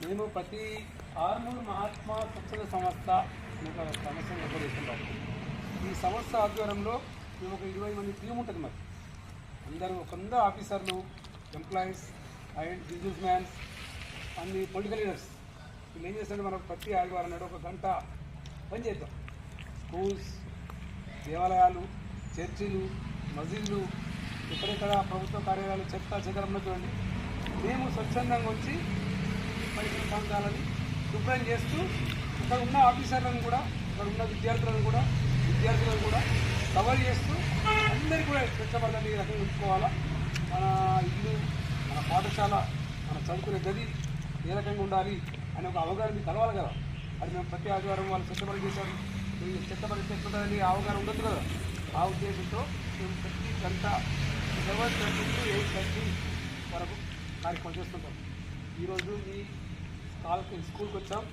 మేము ప్రతి ఆర్మూర్ మహాత్మా స్వచ్ఛంద సంస్థ అనే ఒక సంస్థ నిర్వహిస్తున్నాం ఈ సంస్థ ఆధ్వర్యంలో మేము ఒక ఇరవై మంది టీం ఉంటుంది మరి అందరూ కొందరు ఆఫీసర్లు ఎంప్లాయీస్ అండ్ బిజినెస్ మ్యాన్స్ అన్ని పొలిటికల్ లీడర్స్. వీళ్ళు ఏం చేస్తారంటే మనం ప్రతి ఆదివారం నాడు ఒక గంట పని చేద్దాం. స్కూల్స్ దేవాలయాలు చర్చిలు మసీదులు ఎక్కడెక్కడ ప్రభుత్వ కార్యాలయాలు చెత్త చెదరంలో చూడండి. మేము స్వచ్ఛందంగా వచ్చి పరిసర ప్రాంతాలని శుభ్రం చేస్తూ ఇక్కడ ఉన్న ఆఫీసర్లను కూడా ఇక్కడ ఉన్న విద్యార్థులను కూడా విద్యార్థులను కూడా కవర్ చేస్తూ అందరికీ కూడా స్వచ్ఛపడని ఈ రకంగా ఉంచుకోవాలా? మన ఇల్లు మన పాఠశాల మన చదువుకునే గది ఏ రకంగా ఉండాలి అనే ఒక అవగాహన మీకు కలవాలి కదా. అది మేము ప్రతి ఆదివారం వాళ్ళు చెత్తపడి చేశారు. ఈ చెత్తపడి చెప్తుందని అవగాహన ఉండదు కదా. ఆ ఉద్దేశంతో మేము ప్రతి గంట seven thirty to eight thirty వరకు కార్యక్రమం చేస్తుంటాం. ఈరోజు మీ కాల్కి స్కూల్కి వచ్చాం.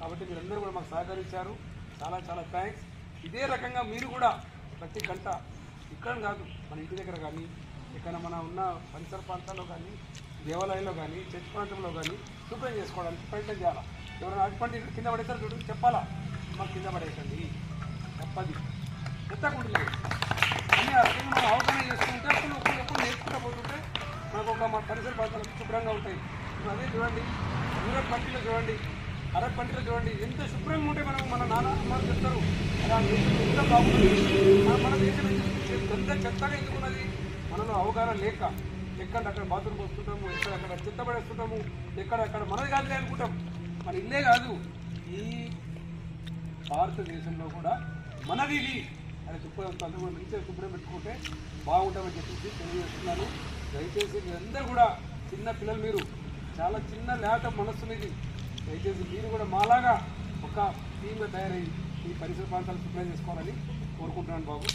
కాబట్టి మీరందరూ కూడా మాకు సహకరించారు. చాలా చాలా థ్యాంక్స్ ఇదే రకంగా మీరు కూడా ప్రతి గంట ఇక్కడ కాదు మన ఇంటి దగ్గర కానీ ఇక్కడ మన ఉన్న పరిసర ప్రాంతాల్లో కానీ దేవాలయంలో కానీ చర్చ్ ప్రాంతంలో కానీ శుభ్రం చేసుకోవడానికి ప్రయత్నం చేయాలి? ఎవరైనా అటువంటి కింద పడేసారు చూడు చెప్పాలా? మాకు కింద పడేసండి తప్పది. ఎత్తకుంటుంది. అన్ని ఆ మనం అవగాహన చేసుకుంటే అప్పుడు ఎప్పుడు నేర్చుకుంటూ పోతుంటే మనకు ఒక మన పరిసర ప్రాంతాలు శుభ్రంగా ఉంటాయి. అదే చూడండి యూరప్ కంట్రీలో చూడండి అరబ్ కంట్రీలో చూడండి ఎంత శుభ్రంగా ఉంటే మనం మన నాన్న అమ్మలు చెప్తారు అలా దేశం ఎంత బాగుంటుంది మన మన దేశం ఎందుకు ఎంత చెత్తగా ఎందుకున్నది? మనలో అవగాహన లేక ఎక్కడ అక్కడ బాత్రూమ్ వస్తుంటాము ఎక్కడ అక్కడ చెత్త పడేస్తుంటాము ఎక్కడ అక్కడ మనది కాదులే అనుకుంటాం. మన ఇల్లే కాదు ఈ భారతదేశంలో కూడా మనది ఇది. అని శుభ్రం అందరూ మంచిగా శుభ్రం పెట్టుకుంటే బాగుంటామని చెప్పేసి తెలియజేస్తున్నాను దయచేసి మీరందరూ కూడా చిన్న పిల్లలు మీరు చాలా చిన్న లేట మనస్సునిది దయచేసి మీరు కూడా మాలాగా ఒక టీమ్గా తయారై ఈ పరిసర ప్రాంతాలు శుభ్రం చేసుకోవాలని కోరుకుంటున్నాను బాబు.